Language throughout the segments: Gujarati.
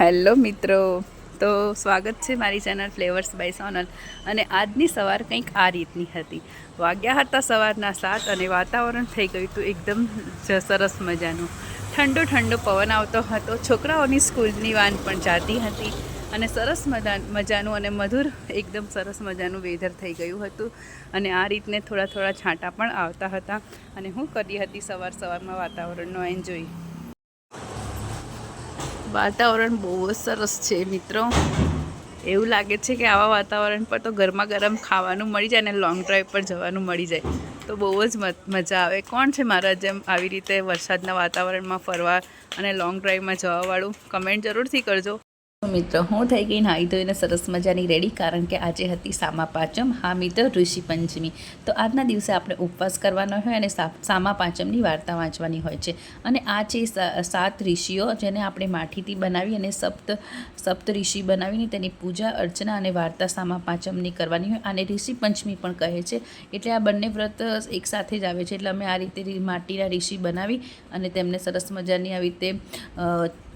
હેલો મિત્રો. તો સ્વાગત છે મારી ચેનલ ફ્લેવર્સ બાય સોનલ. અને આજની સવાર કંઈક આ રીતની હતી. વાગ્યા હતા સવારના સાત અને વાતાવરણ થઈ ગયું હતું એકદમ સરસ મજાનું. ઠંડો ઠંડો પવન આવતો હતો. છોકરાઓની સ્કૂલની વાન પણ જાતી હતી. અને સરસ મજા, મજાનું અને મધુર એકદમ સરસ મજાનું વેધર થઈ ગયું હતું. અને આ રીતને થોડા થોડા છાંટા પણ આવતા હતા. અને હું કરી હતી સવાર સવારમાં વાતાવરણનો એન્જોય વાતાવરણ બહુ જ સરસ છે મિત્રો. એવું લાગે છે કે આવા વાતાવરણ પર તો ગરમા ગરમ ખાવાનું મળી જાય અને લોંગ ડ્રાઈવ પર જવાનું મળી જાય. તો બહુ જ મજા આવે. કોણ છે મારા જેમ આવી રીતે વરસાદના વાતાવરણમાં ફરવા અને લોંગ ડ્રાઈવમાં જવાવાળું? કમેન્ટ જરૂરથી કરજો. મિત્રો. હું થઈ ગઈ નાહી ધોઈને સરસ મજાની રેડી કારણ કે આજે હતી સામા પાંચમ હા મિત્ર, ઋષિ પંચમી. તો આજના દિવસે આપણે ઉપવાસ કરવાનો હોય અને સામા પાંચમની વાર્તા વાંચવાની હોય છે. અને આ છે સાત ઋષિઓ જેને આપણે માઠીથી બનાવી અને સપ્ત સપ્ત ઋષિ બનાવીને તેની પૂજા, અર્ચના અને વાર્તા સામા પાંચમની કરવાની હોય. અને ઋષિ પંચમી પણ કહે છે. એટલે આ બંને વ્રત એકસાથે જ આવે છે. એટલે અમે આ રીતે માટીના ઋષિ બનાવી અને તેમને સરસ મજાની આવી રીતે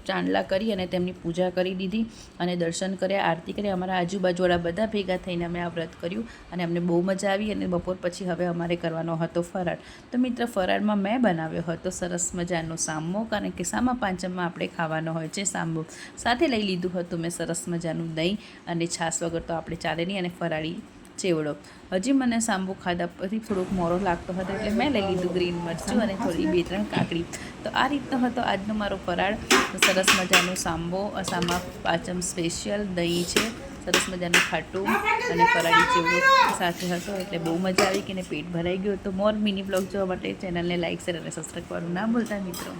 ચાંદલા કરી અને તેમની પૂજા કરી દીધી અને દર્શન કર્યા, આરતી કરી. અમારા આજુબાજુવાળા બધા ભેગા થઈને અમે આ વ્રત કર્યું અને અમને બહુ મજા આવી અને બપોર પછી હવે અમારે કરવાનો હતો ફરાળ. તો મિત્ર, ફરાળમાં મેં બનાવ્યો હતો સરસ મજાનો સામો કારણ કે સામા પાંચમમાં આપણે ખાવાનો હોય છે સાંબો સાથે લઈ લીધું હતું મેં સરસ મજાનું દહીં અને છાશ વગર તો આપણે ચાલે નહીં અને ફરાળી ચેવડો. હજી મને સાંબુ ખાધા પછી થોડોક મોરો લાગતો હતો એટલે મેં લઈ લીધું ગ્રીન મરચું અને થોડી બે ત્રણ કાકડી. તો આ રીતનો હતો આજનો મારો ફરાળ. સરસ મજાનો સાંબો સામા પાચમ સ્પેશિયલ, દહીં છે. સરસ મજાનું ખાટું અને ફરાળી ચેવડો સાથે હતો એટલે બહુ મજા આવી કે પેટ ભરાઈ ગયું. તો મોર મિની બ્લોગ જોવા માટે ચેનલને લાઇક શેર અને સબસ્ક્રાઈબ કરવાનું ના ભૂલતા મિત્રો.